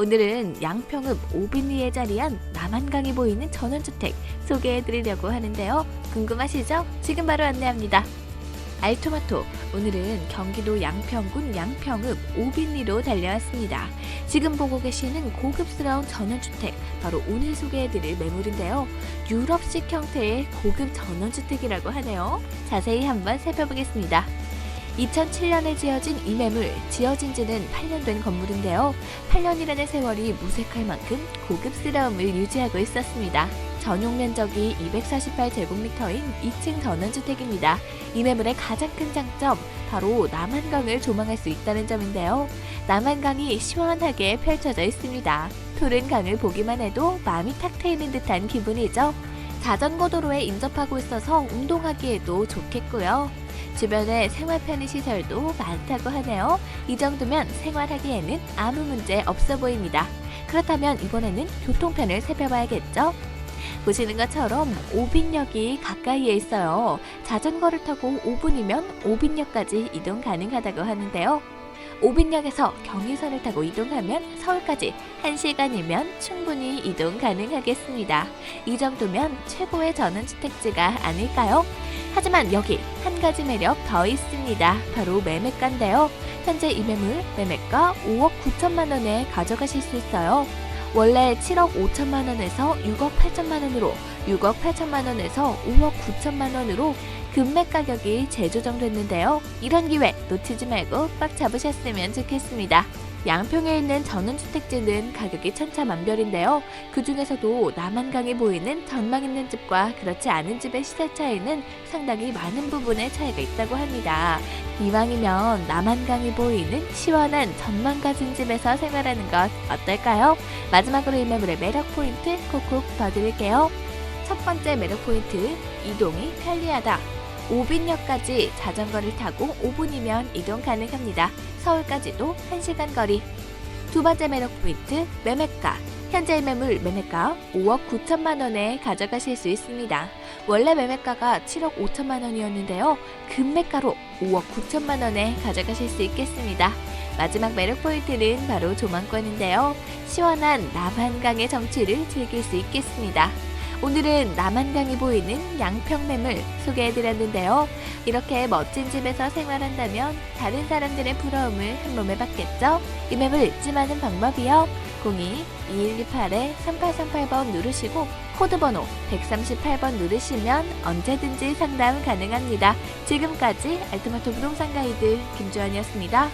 오늘은 양평읍 오빈리에 자리한 남한강이 보이는 전원주택 소개해드리려고 하는데요. 궁금하시죠? 지금 바로 안내합니다. 알토마토, 오늘은 경기도 양평군 양평읍 오빈리로 달려왔습니다. 지금 보고 계시는 고급스러운 전원주택, 바로 오늘 소개해드릴 매물인데요. 유럽식 형태의 고급 전원주택이라고 하네요. 자세히 한번 살펴보겠습니다. 2007년에 지어진 이 매물, 지어진 지는 8년 된 건물인데요. 8년이라는 세월이 무색할 만큼 고급스러움을 유지하고 있었습니다. 전용 면적이 248제곱미터인 2층 전원주택입니다. 이 매물의 가장 큰 장점, 바로 남한강을 조망할 수 있다는 점인데요. 남한강이 시원하게 펼쳐져 있습니다. 푸른 강을 보기만 해도 마음이 탁 트이는 듯한 기분이죠. 자전거 도로에 인접하고 있어서 운동하기에도 좋겠고요. 주변에 생활 편의 시설도 많다고 하네요. 이 정도면 생활하기에는 아무 문제 없어 보입니다. 그렇다면 이번에는 교통편을 살펴봐야겠죠? 보시는 것처럼 오빈역이 가까이에 있어요. 자전거를 타고 5분이면 오빈역까지 이동 가능하다고 하는데요. 오빈역에서 경의선을 타고 이동하면 서울까지 1시간이면 충분히 이동 가능하겠습니다. 이 정도면 최고의 전원주택지가 아닐까요? 하지만 여기 한 가지 매력 더 있습니다. 바로 매매가인데요. 현재 이 매물 매매가 5억 9천만 원에 가져가실 수 있어요. 원래 7억 5천만 원에서 6억 8천만 원으로 6억 8천만 원에서 5억 9천만 원으로 금매 가격이 재조정됐는데요. 이런 기회 놓치지 말고 꽉 잡으셨으면 좋겠습니다. 양평에 있는 전원주택지는 가격이 천차만별인데요. 그 중에서도 남한강이 보이는 전망 있는 집과 그렇지 않은 집의 시세 차이는 상당히 많은 부분에 차이가 있다고 합니다. 이왕이면 남한강이 보이는 시원한 전망 가진 집에서 생활하는 것 어떨까요? 마지막으로 이 매물의 매력 포인트 콕콕 봐드릴게요. 첫 번째 매력 포인트, 이동이 편리하다. 오빈역까지 자전거를 타고 5분이면 이동 가능합니다. 서울까지도 1시간 거리. 두 번째 매력 포인트, 매매가. 현재 매물 매매가 5억 9천만 원에 가져가실 수 있습니다. 원래 매매가가 7억 5천만 원이었는데요. 금매가로 5억 9천만 원에 가져가실 수 있겠습니다. 마지막 매력 포인트는 바로 조망권인데요. 시원한 남한강의 정취를 즐길 수 있겠습니다. 오늘은 남한강이 보이는 양평 매물 소개해드렸는데요. 이렇게 멋진 집에서 생활한다면 다른 사람들의 부러움을 한 몸에 받겠죠? 이 매물 찜하는 방법이요. 02-2128-3838번 누르시고 코드번호 138번 누르시면 언제든지 상담 가능합니다. 지금까지 알토마토 부동산 가이드 김주환이었습니다.